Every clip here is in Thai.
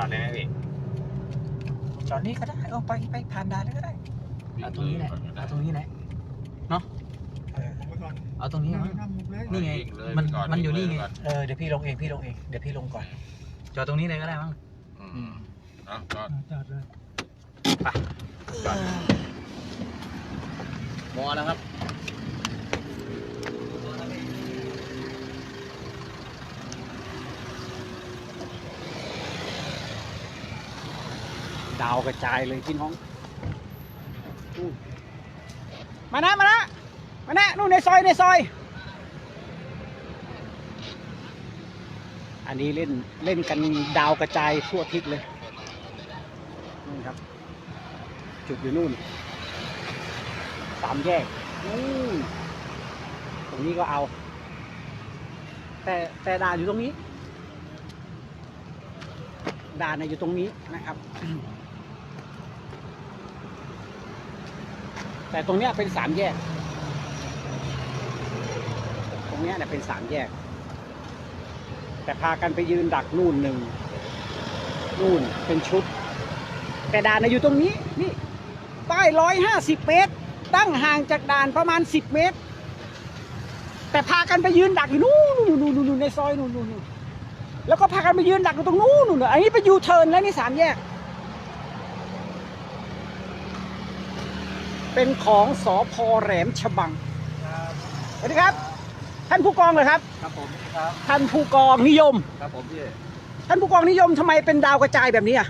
อดได้ไหมพี่จอดนี่ก็ได้เอาไปไปผ่านด่านแล้วก็ได้เอาตรงนี้แหละเอาตรงนี้แหละเนาะเออผมไปก่อนเอาตรงนี้มั้งนั่งมุกเลยนี่ไงวิ่เลยมันปก่มันอยู่นี่ไงวิ่เลก่เออเดี๋ยวพี่ลงเองพี่ลงเองเดี๋ยวพี่ลงก่อน จอดตรงนี้เลยก็ได้มั้งอืมเอาจอดจอดเลยจอดมอแล้วครับ ดาวกระจายเลยพี่น้อง มานะมานะมานะนู่นในซอยในซอย อันนี้เล่นเล่นกันดาวกระจายทั่วทิศเลยนี่ครับ จุดอยู่นู่นสามแยกนู่นตรงนี้ก็เอา แต่แต่ด่าอยู่ตรงนี้ด่านน่ะอยู่ตรงนี้นะครับ แต่ตรงเนี้ยเป็นสามแยก ตรงเนี้ยเนี่ยเป็นสามแยก แต่พากันไปยืนดักนู่นหนึ่งนู่นเป็นชุด แต่ด่านอยู่ตรงนี้นี่ป้ายร้อยห้าสิบเมตร ตั้งห่างจากด่านประมาณสิบเมตร แต่พากันไปยืนดักอยู่นู่นนู่นนู่นนู่นในซอยนู่นนู่นนู่นแล้วก็พากันไปยืนดักอยู่ตรงนู้นนู่นอันนี้ไปยูเทิร์นแล้วนี่สามแยก เป็นของสอพอแหลมฉบังสวัสดีครับ ท่านผู้กองเลยครับ ครับผมครับท่านผู้กองนิยม ครับผมพี่ท่านผู้กองนิยมทำไมเป็นดาวกระจายแบบนี้อะ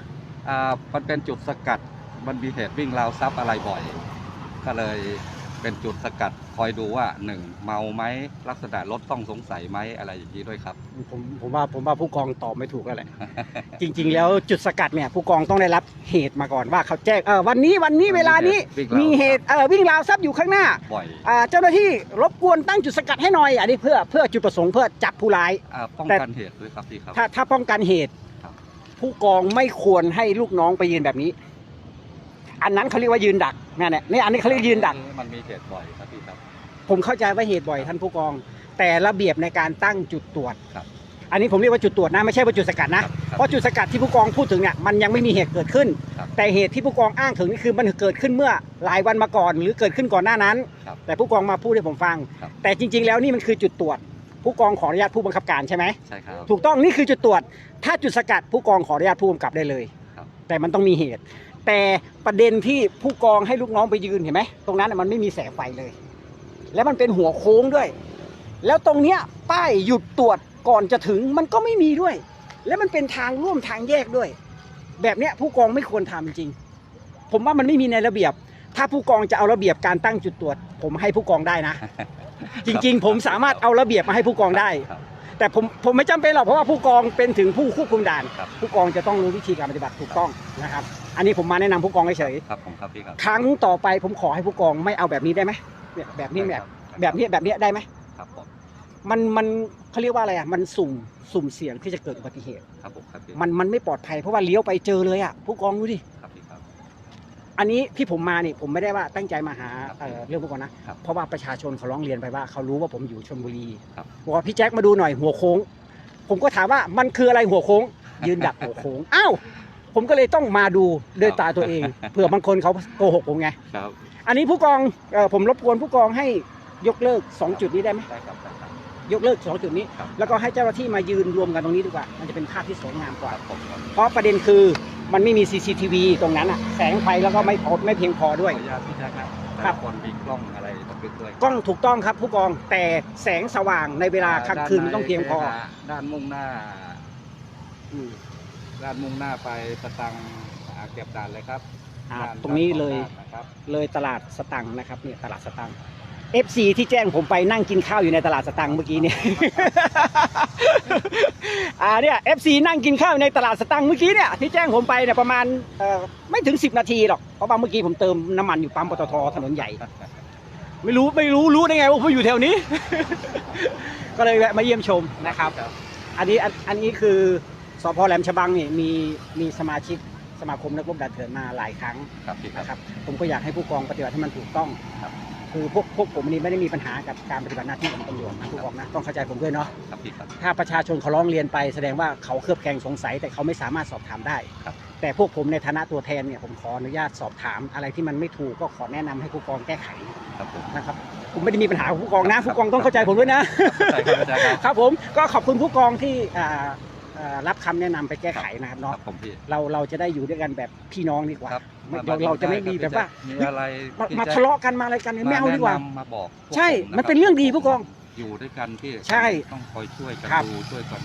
อ่ามันเป็นจุดสกัดมันมีเหตุวิ่งราวทรัพย์อะไรบ่อย ก็เลยเป็นจุดสกัดคอยดูว่าหนึ่งเมาไหมลักษณะรถต้องสงสัยไหมอะไรอย่างนี้ด้วยครับ ผมผมว่าผมว่าผู้กองตอบไม่ถูกแล้วแหละ จริง ๆ แล้วจุดสกัดเนี่ยผู้กองต้องได้รับเหตุมาก่อนว่าเขาแจ้งเออวันนี้วันนี้เวลานี้วิ่งราว มีเหตุเออวิ่งราวทรัพย์อยู่ข้างหน้าบ่อยอ่าเจ้าหน้าที่รบกวนตั้งจุดสกัดให้หน่อยอันนี้เพื่อเพื่อจุดประสงค์เพื่อจับผู้ร้าย อ่าป้องแต่กันเหตุด้วยครับพี่ครับ ถ้าถ้าป้องกันเหตุ ครับ ผู้กองไม่ควรให้ลูกน้องไปยืนแบบนี้ อันนั้นเขาเรียกว่ายืนดักนั่นแหละนี่อันนี้เขาเรียกยืนดัก มันมีเหตุบ่อยครับพี่ครับ ผมเข้าใจว่าเหตุบ่อยท่านผู้กอง แต่ระเบียบในการตั้งจุดตรวจ ครับ อันนี้ผมเรียกว่าจุดตรวจนะไม่ใช่ว่าจุดสกัดนะครับเพราะจุดสกัดที่ผู้กองพูดถึงเนี่ยมันยังไม่มีเหตุเกิดขึ้นครับแต่เหตุที่ผู้กองอ้างถึงนี่คือมันเกิดขึ้นเมื่อหลายวันมาก่อน หรือเกิดขึ้นก่อนหน้านั้นครับแต่ผู้กองมาพูดให้ผมฟังครับแต่จริง ๆ แล้วนี่มันคือจุดตรวจ ผู้กองขออนุญาตผู้บังคับการใช่ไหมใช่ครับถูกต้องนี่คือจุดตรวจ ถ้าจุดสกัดผู้กองขออนุญาตผู้กำกับได้เลยครับแต่มันต้องมีเหตุ แต่ประเด็นที่ผู้กองให้ลูกน้องไปยืนเห็นไหมตรงนั้นน่ะมันไม่มีแสงไฟเลย แล้วมันเป็นหัวโค้งด้วย แล้วตรงเนี้ยป้ายหยุดตรวจ ก่อนจะถึงมันก็ไม่มีด้วย แล้วมันเป็นทางร่วมทางแยกด้วย แบบเนี้ยผู้กองไม่ควรทำจริง ผมว่ามันไม่มีในระเบียบ ถ้าผู้กองจะเอาระเบียบการตั้งจุดตรวจ ผมให้ผู้กองได้นะ จริง ๆ ผมสามารถเอาระเบียบมาให้ผู้กองได้ครับแต่ผมผมไม่จำเป็นหรอกเพราะว่าผู้กองเป็นถึงผู้ควบคุมด่านครับผู้กองจะต้องรู้วิธีการปฏิบัติถูกต้องนะครับ อันนี้ผมมาแนะนำผู้กองเฉยครับผมครับพี่ครับๆครั้งต่อไปผมขอให้ผู้กองไม่เอาแบบนี้ได้ไหมเนี่ยแบบนี้แบบแบบนี้แบบนี้ได้ไหมครับผ มมันมันเขาเรียกว่าอะไรอะมันสุ่มสุ่มเสี่ยงที่จะเกิดอุบัติเหตุ ครับผมครับพี่มันมันไม่ปลอดภัยเพราะว่าเลี้ยวไปเจอเลยอะผู้กองดูดิ ครับพี่ครับ อันนี้ที่ผมมานี่ผมไม่ได้ว่าตั้งใจมาหาครับเอ่อเรื่องพวกกองนะครับเพราะว่าประชาชนเขาร้องเรียนไปว่าเขารู้ว่าผมอยู่ชลบุรีครับ บอกว่าพี่แจ็คมาดูหน่อยหัวโค้ง ผมก็ถามว่ามันคืออะไรหัวโค้ง ยืนดักหัวโค้งอ้าวผมก็เลยต้องมาดูด้วยตาตัวเองเผื่อบางคนเขาโกหกผมไง ครับอันนี้ผู้กองเอ่อผมรบกวนผู้กองให้ยกเลิก2จุดนี้ได้ไหมได้ครับได้ครับ ยกเลิก2จุดนี้ ครับ แล้วก็ให้เจ้าหน้าที่มายืนรวมกันตรงนี้ดีกว่า มันจะเป็นภาพที่สวยงามกว่า ครับผมครับเพราะประเด็นคือมันไม่มี CCTV ตรงนั้นอะแสงไฟแล้วก็ไม่พอไม่เพียงพอด้วยขออนุญาตพี่แจ็คครับแต่ครัละบคนมีกล้องอะไรบันทึกด้วยกล้องถูกต้องครับผู้กองแต่แสงสว่างในเวลาค่ำคืนมันต้องเพียงพอด้านมุ่งหน้า อืม ด้านมุ่งหน้าไปสตังค์อ่าเก็บด่านเลยครับอ่าด่าตรงนี้เลย ด้าของด่านนะครับเลยตลาดสตังค์นะครับเนี่ยตลาดสตังค์ FC ที่แจ้งผมไปนั่งกินข้าวอยู่ในตลาดสตังค์เมื่อกี้เนี่ย อ่าเนี่ย FC นั่งกินข้าวอยู่ในตลาดสตังค์เมื่อกี้เนี่ยที่แจ้งผมไปเนี่ยประมาณเอ่อไม่ถึง 10 นาทีหรอกเพราะว่าเมื่อกี้ผมเติมน้ำมันอยู่ปั๊มปตทถนนใหญ่ ไม่รู้ไม่รู้รู้ได้ไงว่าผมอยู่แถวนี้ ก็เลยแวะมาเยี่ยมชมนะครับ อันนี้อันอันนี้คือสพแหลมฉบังเนี่ยมีมีสมาชิกสมาคมนักรบดันเถื่อนมาหลายครั้งครับพี่ครับ นะครับ ผมก็อยากให้ผู้กองปฏิบัติให้มันถูกต้องครับ คือพวกพวกผมนี่ไม่ได้มีปัญหากับการปฏิบัติหน้าที่ของตำรวจนะผู้กองนะต้องเข้าใจผมด้วยเนาะครับพี่ครับ ถ้าประชาชนเขาร้องเรียนไปแสดงว่าเขาเครือบแคลงสงสัย แต่เขาไม่สามารถสอบถามได้ ครับ แต่พวกผมในฐานะตัวแทนเนี่ยผมขออนุญาตสอบถาม อะไรที่มันไม่ถูกก็ขอแนะนำให้ผู้กองแก้ไขครับผม นะครับผมไม่ได้มีปัญหากับผู้กองนะผู้กองต้องเข้าใจผมด้วยนะใช่ครับอาจารย์ครับ ครับผมก็ขอบคุณผู้กองที่อ่า อ่ารับคำแนะนำไปแก้ไขนะครับคเนาะรับผมพี่ เราเราจะได้อยู่ด้วยกันแบบพี่น้องดีกว่าครับ ไม่เราเราจะไม่มีแบบว่ามีอะไรมาที่มาจทะเลาะกันมาอะไรกันไม่เอาดีกว่า แนะนำมาบอกพวกใช่ผะมันคบเป็นเรื่องดีผู้กองอยู่ด้วยกันที่ใช่ต้องคอยช่วยกันครับดูช่วยกัน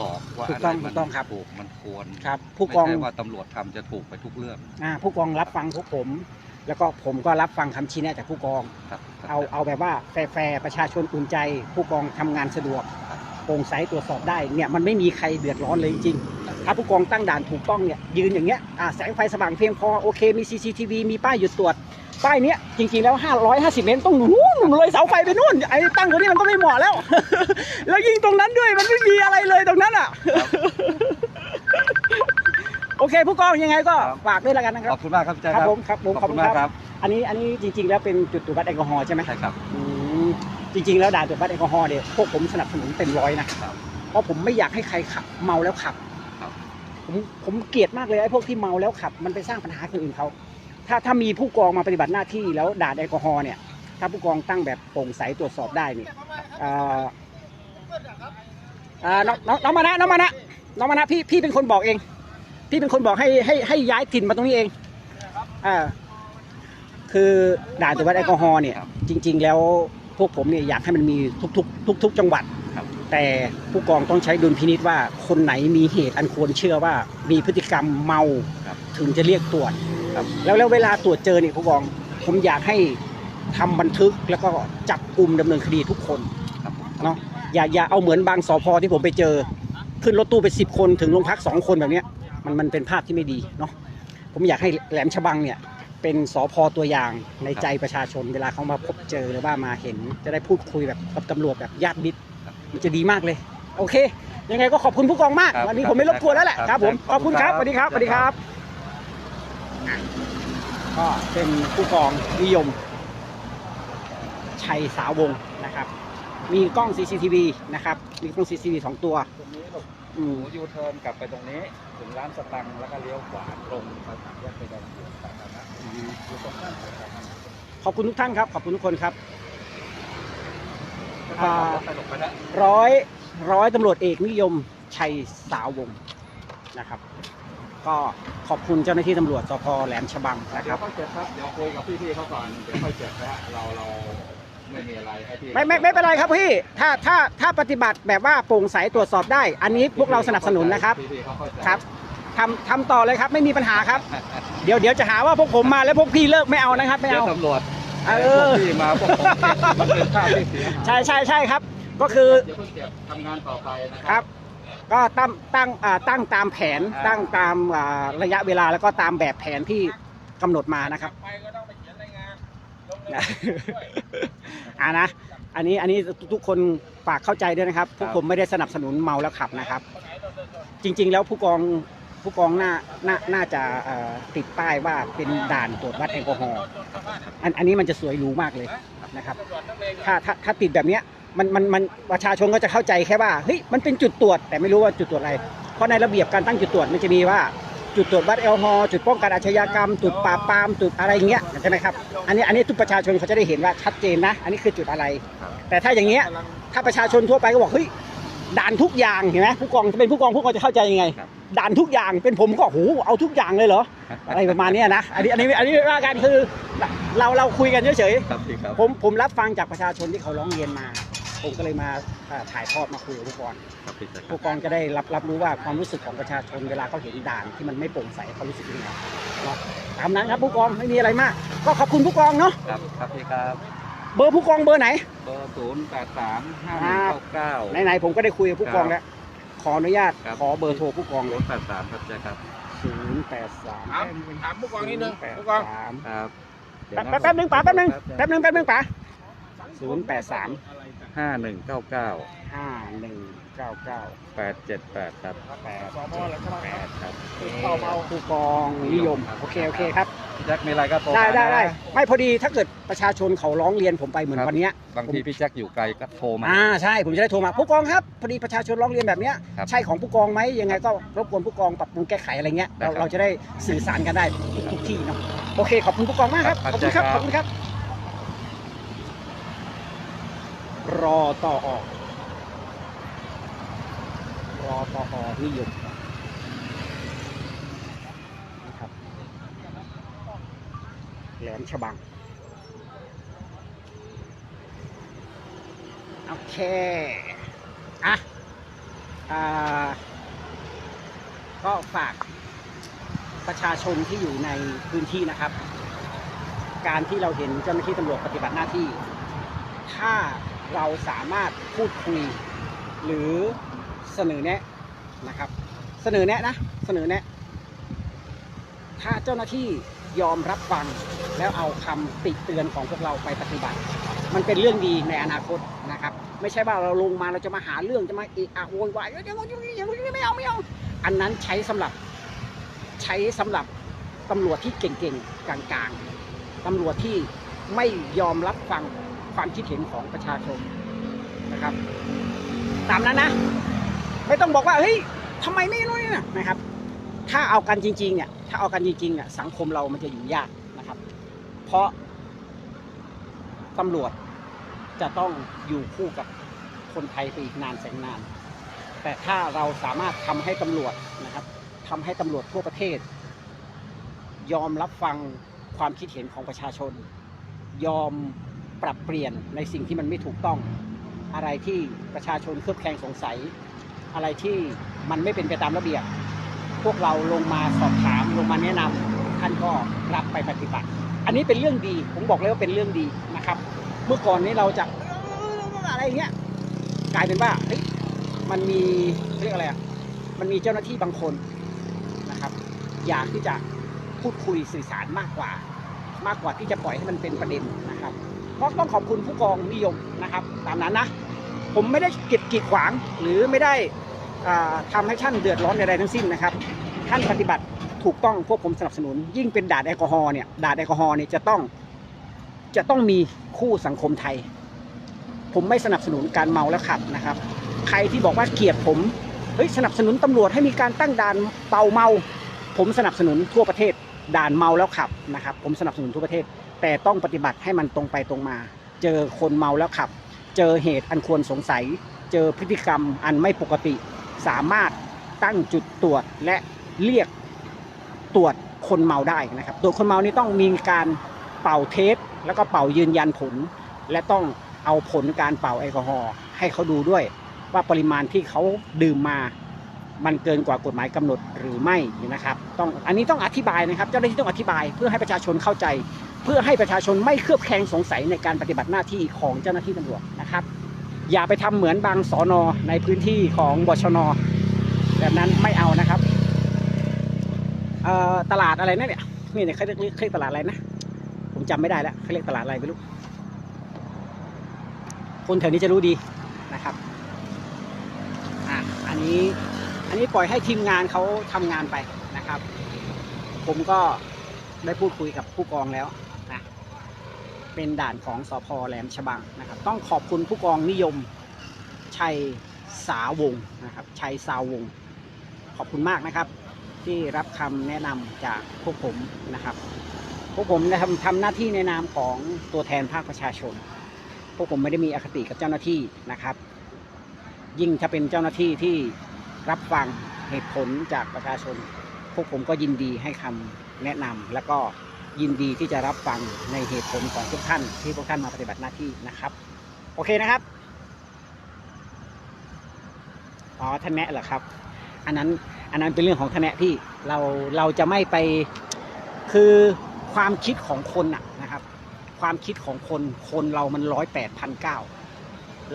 บอกว่าถูอะกไรต้องมัถูกต้องครับ ถูกมันควรครับ ผู้กองไม่ใช่ว่าตำรวจทำจะถูกไปทุกเรื่องอ่าผู้กองรับฟังพวกผม แล้วก็ผมก็รับฟังคำชี้แนะจากผู้กอง ครับเอาเอาแบบว่าแฟร์ๆประชาชนอุ่นใจ ผู้กองทำงานสะดวก โปร่งใสตรวจสอบได้เนี่ยมันไม่มีใครเดือดร้อนเลยจริงๆถ้าผู้กองตั้งด่านถูกต้องเนี่ยยืนอย่างเงี้ยอ่าแสงไฟสว่างเพียงพอโอเคมี CCTV มีป้ายหยุดตรวจป้ายเนี้ยจริงๆแล้ว 550 เมตรต้องนู่นเลยเสาไฟไปนู่นไอ้ตั้งตรงนี้มันก็ไม่เหมาะแล้ว แล้วยิงตรงนั้นด้วยมันไม่มีอะไรเลยตรงนั้นอะโอเค ผู้กองยังไงก็ฝากด้วยแล้วกันนะคขรัอบบคุณมากครับอาจารย์ครับผมครับผมขขออบบคุคุณณมากคครัรับบอันนี้อันนี้จริง ๆ แล้วเป็นจุดตรวจวัดแอลกอฮอล์ใช่ไหมใช่ครับอืม จริง ๆ แล้วด่านตรวจวัดแอลกอฮอล์เนี่ยพวกผมสนับสนุนเต็มร้อยนะ ครับ เพราะผมไม่อยากให้ใครขับเมาแล้วขับ ครับ ผมผมเกลียดมากเลยไอ้พวกที่เมาแล้วขับ มันไปสร้างปัญหาคนอื่นเขา ถ้าถ้ามีผู้กองมาปฏิบัติหน้าที่แล้วด่านแอลกอฮอล์เนี่ย ถ้าผู้กองตั้งแบบโปร่งใสตรวจสอบได้เนี่ยอ่าอ่าน้องน้องน้องมานะน้องมานะน้องมานะพี่พี่เป็นคนบอกเอง พี่เป็นคนบอกให้ให้ให้ย้ายถิ่นมาตรงนี้เองอ่าคือด่านตรวจวัดแอลกอฮอล์เนี่ยครับจริง ๆ แล้ว พวกผมเนี่ยอยากให้มันมีทุกๆ ทุก ๆ จังหวัด ครับ แต่ผู้กองต้องใช้ดุลพินิษว่าคนไหนมีเหตุอันควรเชื่อว่ามีพฤติกรรมเมาครับถึงจะเรียกตรวจครับ แล้วแล้วเวลาตรวจเจอเนี่ยผู้กองผมอยากให้ทำบันทึกแล้วก็จับกลุ่มดำเนินคดีทุกคนครับผมเนาะอย่าอย่าเอาเหมือนบางสพที่ผมไปเจอ ขึ้นรถตู้ไปสิบคนถึงโรงพักสองคนแบบเนี้ยมันมันเป็นภาพที่ไม่ดีเนาะผมอยากให้แหลมฉบังเนี่ย เป็นสพตัวอย่างในใจประชาชนเวลาเขามาพบเจอหรือว่ามาเห็น จะได้พูดคุยแบบกับตำรวจแบบญาติมิตรมันจะดีมากเลย โอเค ยังไงก็ขอบคุณผู้กองมาก ครับวันนี้ผมไม่รบกวนแล้วแหละครับครับผมคขรับอบคุณครับขสอบวัสคุณดีครับคสรับวัสดีครับก็เป็นผู้กองนิยม ชัยสาววงศ์นะครับ มีกล้อง CCTV นะครับ มีกล้อง CCTV สองตัวตรงนี้ลูก อืมหนูยูเทิร์นกลับไปตรงนี้ ถึงร้านสตังค์แล้วก็เลี้ยวขวาตรงไปทางแยกไปแดงสวนสาธารณะอยู่ตรงข้ามสวนสาธารณะขอบคุณทุกท่านครับ ขอบคุณทุกคนครับอ่าสนุกไปแล้วร้อยร้อยตำรวจเอกนิยมชัยสาววงศ์นะครับ ก็ขอบคุณเจ้าหน้าที่ตำรวจสพแหลมฉบังนะคเดี๋ยรัวบ ค่อยเก็บครับเดี๋ยวคุยกับพี่ๆเขาก่อนเดี๋ยวค่อยเก็บนะเราเรา ไม่มีอะไรให้พี่ไม่ไม่ไม่เป็นไรครับพี่ ถ้าถ้าถ้าปฏิบัติแบบว่าโปร่งใสตรวจสอบได้ อันนี้พวกเราสนับสนุนนะครับ พี่ๆเขาเข้าใจครับทำทำต่อเลยครับไม่มีปัญหาครับ เดี๋ยวเดี๋ยวจะหาว่าพวกผมมาแล้วพวกพี่เลิกไม่เอานะครับไม่เดี๋ยวเอา ตำรวจเออ พวกพี่มาพวกผมมันเป็นภาพที่เสียหายใช่ใช่ใช่ครับ ก็คือเดี๋ยวเพิ่งเก็บทำงานต่อไปนะคครัรับก็ตั้งตั้งอ่าตั้งตามแผนอ่าตั้งตามอ่าระยะเวลาแล้วก็ตามแบบแผนที่กำหนดมานะครับ ไปก็ต้องไป นะอ่านะ อันนี้อันนี้ทุกๆคนฝากเข้าใจด้วยนะครับ พวกผมไม่ได้สนับสนุนเมาแล้วขับนะครับ จริง ๆ แล้วผู้กองผู้กองน่าน่าน่าจะเอ่อติดป้ายว่าเป็นด่านตรวจวัดแอลกอฮอล์อันอันนี้มันจะสวยหรูมากเลยนะครับ ถ้าถ้าถ้าติดแบบเนี้ยมันมันมันประชาชนก็จะเข้าใจแค่ว่าเฮ้ยมันเป็นจุดตรวจแต่ไม่รู้ว่าจุดตรวจอะไร เพราะในระเบียบการตั้งจุดตรวจมันจะมีว่า จุดตรวจวัดแอลกอฮอล์จุดป้องกันอาชญากรรม จุดปราบปรามจุดอะไรอย่างเงี้ยใช่ไหมครับอันนี้อันนี้ทุกประชาชนเขาจะได้เห็นว่าชัดเจนนะ อันนี้คือจุดอะไร แต่ถ้าอย่างเงี้ยถ้าประชาชนทั่วไปก็บอกเฮ้ยด่านทุกอย่างเห็นไหมผู้กองจะเป็นผู้กองผู้กองจะเข้าใจยังไงครับด่านทุกอย่างเป็นผมก็โหเอาทุกอย่างเลยเหรออะไรประมาณเนี้ยนะอันนี้อันนี้อันนี้ว่ากันคือเราเราคุยกันเฉยๆครับพี่ครับผมผมรับฟังจากประชาชนที่เขาร้องเรียนมา ผมก็เลยมาเอ่อถ่ายทอดมาคุยกับผู้กองครับพี่ครับผู้กองจะได้รับรับรู้ว่าความรู้สึกของประชาชนเวลาเขาเห็นด่านที่มันไม่โปร่งใสเขารู้สึกยังไงเนาะตามนั้นครับผู้กองไม่มีอะไรมาก ก็ขอบคุณผู้กองเนาะครับครับพี่ครับเบอร์ผู้กองเบอร์ไหนเบอร์ศูนย์แปดสามห้าหนึ่งเก้าเก้าไหนๆผมก็ได้คุยกับผู้กองแล้วขออนุญาตครับขอเบอร์โทรผู้กองเลศูยนย์แปดสามครับเจ๊ครับศูนย์แปดสามถามถามผู้กองนิดนึงแปดผู้กองสามครับแป๊บแป๊บแป๊บนึงป๋าแป๊บนึงแป๊บนึงแป๊บนึงป๋า ศูนย์แปดสามห้าหนึ่งเก้าเก้าห้าหนึ่งเก้าเก้าแปดเจ็ดแปดครับแปดสพแหลมฉบังแปดครับผู้กองนิยม โอเค โอเคครับพี่แจ็คมีอะไรก็โทรได้มาได้นะได้ไม่พอดีถ้าเกิดประชาชนเขาร้องเรียนผมไปเหมือนครับวันเนี้ยบางทีพี่แจ็คอยู่ไกลก็โทรมาอ่าใช่ผมจะได้โทรมาผู้กองครับพอดีประชาชนร้องเรียนแบบเนี้ยครับใช่ของผู้กองไหมยังไงก็รบกวนผู้กองปรับปรุงแก้ไขอะไรเงี้ยได้เราครับเราจะได้สื่อสารกันได้ทุกทุกที่เนาะโอเคขอบคุณผู้กองมากครับครัขอบบคุณครับครับขอบคุณครับ รอต่อออกรอต่อออกนิยมนะครับแหลมฉบังโอเคอะอ่าก็ฝากประชาชนที่อยู่ในพื้นที่นะครับ การที่เราเห็นเจ้าหน้าที่ตำรวจปฏิบัติหน้าที่ ถ้า เราสามารถพูดคุย หรือเสนอแนะนะครับ เสนอแนะนะ เสนอแนะ ถ้าเจ้าหน้าที่ยอมรับฟังแล้วเอาคำติเตือนของพวกเราไปปฏิบัติ มันเป็นเรื่องดีในอนาคตนะครับ ไม่ใช่ว่าเราลงมาเราจะมาหาเรื่องจะมาเอะอะโวยวายเอ้ยอย่างนู้นอย่างนี้อย่างนี้ไม่เอาไม่เอาอันนั้นใช้สำหรับใช้สำหรับตำรวจที่เก่งๆกลางๆตำรวจที่ไม่ยอมรับฟัง ความคิดเห็นของประชาชนนะครับ ตามนั้นนะ ไม่ต้องบอกว่าเฮ้ยทำไมไม่รู้เนี่ยนะครับ ถ้าเอากันจริงๆเนี่ยถ้าเอากันจริงๆเนี่ยสังคมเรามันจะอยู่ยากนะครับ เพราะตำรวจจะต้องอยู่คู่กับคนไทยไปอีกนานแสนนาน แต่ถ้าเราสามารถทำให้ตำรวจนะครับทำให้ตำรวจทั่วประเทศ ยอมรับฟังความคิดเห็นของประชาชน ยอม ปรับเปลี่ยนในสิ่งที่มันไม่ถูกต้อง อะไรที่ประชาชนเครือบแคลงสงสัย อะไรที่มันไม่เป็นไปตามระเบียบ พวกเราลงมาสอบถามลงมาแนะนำท่านก็รับไปปฏิบัติ อันนี้เป็นเรื่องดีผมบอกเลยว่าเป็นเรื่องดีนะครับ เมื่อก่อนนี้เราจะอะไรเงี้ยกลายเป็นว่าเฮ้ยมันมีเขาเรียกอะไรอะมันมีเจ้าหน้าที่บางคนนะครับ อยากที่จะพูดคุยสื่อสารมากกว่า มากกว่าที่จะปล่อยให้มันเป็นประเด็นนะครับ ก็ต้องขอบคุณผู้กองนิยมนะครับ ตามนั้นนะ ผมไม่ได้เก็บกีดขวางหรือไม่ได้อ่าทำให้ท่านเดือดร้อนใดๆทั้งสิ้นนะครับ ท่านปฏิบัติถูกต้องพวกผมสนับสนุน ยิ่งเป็นด่านแอลกอฮอล์เนี่ยด่านแอลกอฮอล์เนี่ยจะต้องจะต้องมีคู่สังคมไทย ผมไม่สนับสนุนการเมาแล้วขับนะครับ ใครที่บอกว่าเกลียดผมเฮ้ยสนับสนุนตำรวจให้มีการตั้งด่านเป่าเมา ผมสนับสนุนทั่วประเทศด่านเมาแล้วขับนะครับ ผมสนับสนุนทั่วประเทศ แต่ต้องปฏิบัติให้มันตรงไปตรงมา เจอคนเมาแล้วขับ เจอเหตุอันควรสงสัย เจอพฤติกรรมอันไม่ปกติ สามารถตั้งจุดตรวจและเรียกตรวจคนเมาได้นะครับตรวจคนเมานี่ต้องมีการเป่าเทสแล้วก็เป่ายืนยันผล และต้องเอาผลการเป่าแอลกอฮอล์ให้เขาดูด้วย ว่าปริมาณที่เขาดื่มมามันเกินกว่ากฎหมายกำหนดหรือไม่นะครับ ต้องอันนี้ต้องอธิบายนะครับ เจ้าหน้าที่ต้องอธิบายเพื่อให้ประชาชนเข้าใจ เพื่อให้ประชาชนไม่เคลือบแคลงสงสัยในการปฏิบัติหน้าที่ของเจ้าหน้าที่ตำรวจนะครับ อย่าไปทำเหมือนบางสอนอในพื้นที่ของบชนแบบนั้นไม่เอานะครับตลาดอะไรนะเนี่ยนี่เนี่ยเขาเรียกเรียกตลาดอะไรนะ ผมจำไม่ได้แล้วเขาเรียกตลาดอะไรไม่รู้คนแถวนี้จะรู้ดีนะครับอะอันนี้อันนี้ปล่อยให้ทีมงานเขาทำงานไปนะครับ ผมก็ได้พูดคุยกับผู้กองแล้ว เป็นด่านของสพแหลมฉบังนะครับ ต้องขอบคุณผู้กองนิยมชัยสาวงนะครับชัยสาวง ขอบคุณมากนะครับ ที่รับคำแนะนำจากพวกผมนะครับ พวกผมทำทำหน้าที่ในนามของตัวแทนภาคประชาชน พวกผมไม่ได้มีอคติกับเจ้าหน้าที่นะครับ ยิ่งถ้าเป็นเจ้าหน้าที่ที่รับฟังเหตุผลจากประชาชน พวกผมก็ยินดีให้คำแนะนำแล้วก็ ยินดีที่จะรับฟังในเหตุผลของทุกท่านที่พวกท่านมาปฏิบัติหน้าที่นะครับ โอเคนะครับอ๋อท่านแนะเหรอครับ อันนั้นอันนั้นเป็นเรื่องของท่านแนะพี่เราเราจะไม่ไปคือความคิดของคนน่ะนะครับ ความคิดของคนคนเรามันร้อยแปดพันเก้า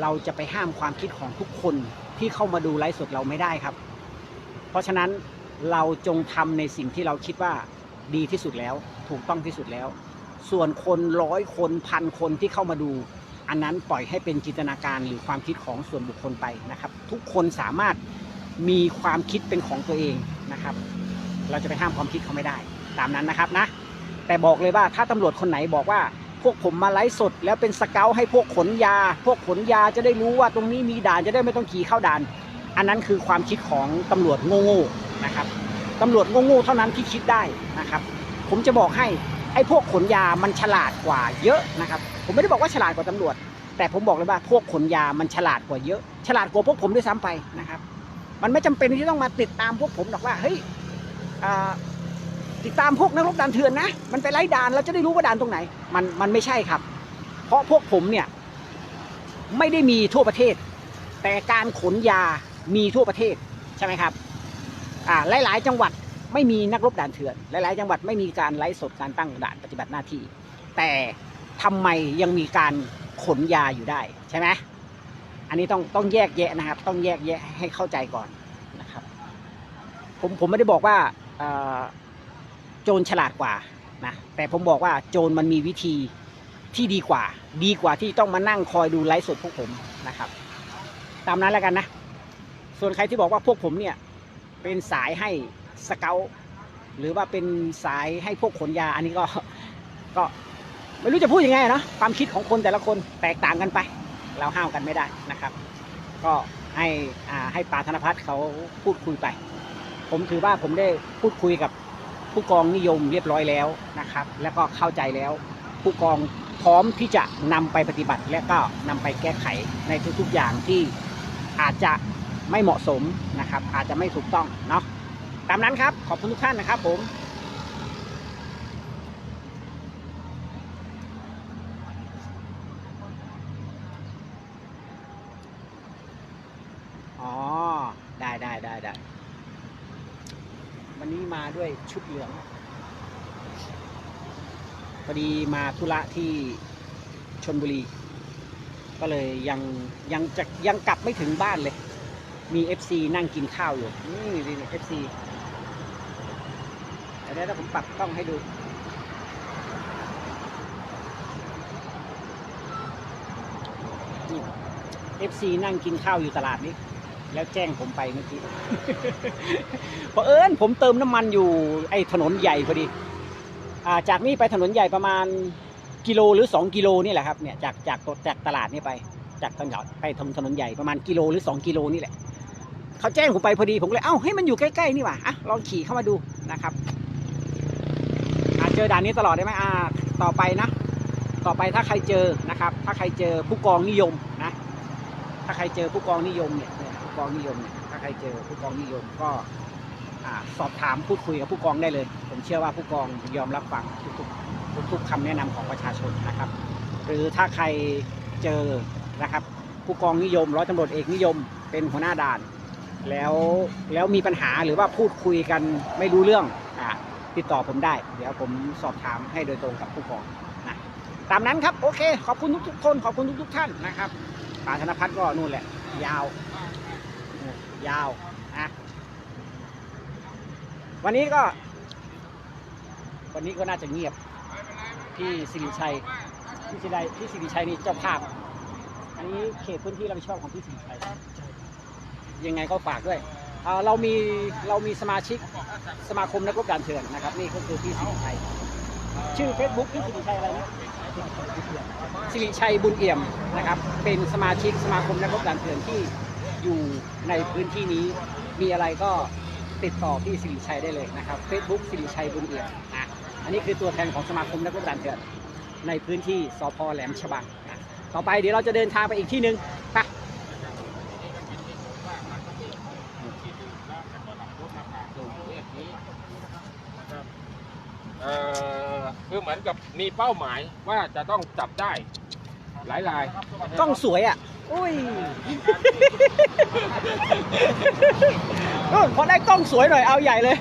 เราจะไปห้ามความคิดของทุกคนที่เข้ามาดูไลฟ์สดเราไม่ได้ครับ เพราะฉะนั้นเราจงทำในสิ่งที่เราคิดว่า ดีที่สุดแล้ว ถูกต้องที่สุดแล้ว ส่วนคนร้อยคนพันคนที่เข้ามาดู อันนั้นปล่อยให้เป็นจินตนาการหรือความคิดของส่วนบุคคลไปนะครับ ทุกคนสามารถมีความคิดเป็นของตัวเองนะครับ เราจะไปห้ามความคิดเขาไม่ได้ ตามนั้นนะครับนะแต่บอกเลยว่าถ้าตำรวจคนไหนบอกว่า พวกผมมาไลฟ์สด แล้วเป็นสเกลให้พวกขนยา พวกขนยาจะได้รู้ว่าตรงนี้มีด่านจะได้ไม่ต้องขี่เข้าด่าน อันนั้นคือความคิดของตำรวจโง่ๆนะครับ ตำรวจโง่ๆเท่านั้นที่คิดได้นะครับ ผมจะบอกให้ไอ้พวกขนยามันฉลาดกว่าเยอะนะครับ ผมไม่ได้บอกว่าฉลาดกว่าตำรวจ แต่ผมบอกเลยว่าพวกขนยามันฉลาดกว่าเยอะ ฉลาดกว่าพวกผมด้วยซ้ำไปนะครับ มันไม่จำเป็นที่ต้องมาติดตามพวกผมหรอกว่าเฮ้ยติดตามพวกนักรบด่านเถื่อนนะ มันไปไล่ด่านเราจะได้รู้ว่าด่านตรงไหน มันมันไม่ใช่ครับ เพราะพวกผมเนี่ยไม่ได้มีทั่วประเทศ แต่การขนยามีทั่วประเทศใช่ไหมครับ อ่าหลาย ๆ จังหวัดไม่มีนักรบด่านเถื่อน หลาย ๆ จังหวัดไม่มีการไล่สดการตั้งด่านปฏิบัติหน้าที่ แต่ทำไมยังมีการขนยาอยู่ได้ใช่ไหมอันนี้ต้องต้องแยกแยะนะครับ ต้องแยกแยะให้เข้าใจก่อนนะครับ ผมผมไม่ได้บอกว่าโจรฉลาดกว่านะแต่ผมบอกว่าโจรมันมีวิธีที่ดีกว่า ดีกว่าที่ต้องมานั่งคอยดูไลฟ์สดพวกผมนะครับ ตามนั้นแล้วกันนะ ส่วนใครที่บอกว่าพวกผมเนี่ย เป็นสายให้สเกลหรือว่าเป็นสายให้พวกขนยาอันนี้ก็ก็ไม่รู้จะพูดยังไงเนาะความคิดของคนแต่ละคนแตกต่างกันไป เราห้ามกันไม่ได้นะครับ ก็ให้อ่าให้ปาธนพัฒน์เขาพูดคุยไป ผมถือว่าผมได้พูดคุยกับผู้กองนิยมเรียบร้อยแล้วนะครับ แล้วก็เข้าใจแล้ว ผู้กองพร้อมที่จะนำไปปฏิบัติ และก็นำไปแก้ไขในทุกๆอย่างที่อาจจะ ไม่เหมาะสมนะครับ อาจจะไม่ถูกต้องเนาะตามนั้นครับ ขอบคุณทุกท่านนะครับผมอ๋อได้ได้ได้ได้วันนี้มาด้วยชุดเหลืองพอดีมาธุระที่ชนบุรี ก็เลยยังยังจะยังกลับไม่ถึงบ้านเลย มี FC นั่งกินข้าวอยู่ นี่นี่นี่ FC เดี๋ยวเดี๋ยวผมปรับกล้องให้ดูนี่ FC นั่งกินข้าวอยู่ตลาดนี้ แล้วแจ้งผมไปเมื่อกี้เพราะเอิญผมเติมน้ำมันอยู่ไอ้ถนนใหญ่พอดีอาจากนี่ไปถนนใหญ่ประมาณกิโลหรือ 2 กิโลนี่แหละครับเนี่ยจากจากจากตลาดนี่ไป จากถนนไปถนนถนนใหญ่ประมาณกิโลหรือ 2 กิโลนี่แหละ เขาแจ้งผมไปพอดีผมเลยเอ้าให้มันอยู่ใกล้ๆนี่หว่าอะลองขี่เข้ามาดูนะครับอ่าเจอด่านนี้ตลอดได้ไหมอ่าต่อไปนะ ต่อไปถ้าใครเจอนะครับ ถ้าใครเจอผู้กองนิยมนะ ถ้าใครเจอผู้กองนิยมเนี่ยผู้กองนิยมเนี่ยถ้าใครเจอผู้กองนิยมก็อ่าสอบถามพูดคุยกับผู้กองได้เลย ผมเชื่อว่าผู้กองยอมรับฟังทุกๆทุกๆคำแนะนำของประชาชนนะครับ หรือถ้าใครเจอนะครับ ผู้กองนิยมร้อยตำรวจเอกนิยม เป็นหัวหน้าด่าน แล้วแล้วมีปัญหาหรือว่าพูดคุยกันไม่รู้เรื่องอ่าติดต่อผมได้ เดี๋ยวผมสอบถามให้โดยตรงกับผู้กองนะตามนั้นครับโอเค ขอบคุณทุกๆคนขอบคุณทุกๆท่านนะครับป่าธนพัฒน์ก็นู่นแหละ ยาวยาวนะวันนี้ก็ วันนี้ก็น่าจะเงียบพี่สิริชัยพี่สิริชัยพี่สิริชัยนี่เจ้าภาพ อันนี้เขตพื้นที่รับผิดชอบของพี่สิริชัย ยังไงก็ฝากด้วยเเรามีเรามีสมาชิกสมาคมนักรบด่านเถื่อนนะครับ นี่ก็คือพี่สิริชัย ชื่อ Facebook พี่สิริชัยอะไรนะสิริชัยบุญเอี่ยมนะครับ เป็นสมาชิกสมาคมนักรบด่านเถื่อนที่อยู่ในพื้นที่นี้มีอะไรก็ติดต่อพี่สิริชัยได้เลยนะครับ Facebook สิริชัยบุญเอี่ยมอะอันนี้คือตัวแทนของสมาคมนักรบด่านเถื่อนในพื้นที่สพแหลมฉบังนะต่อไปเดี๋ยวเราจะเดินทางไปอีกที่หนึ่งไป เอ่อคือ เหมือนกับมีเป้าหมายว่าจะต้องจับได้ หลายรายกล้องสวยอะ อุ้ย เออพอได้กล้องสวยหน่อยเอาใหญ่เลย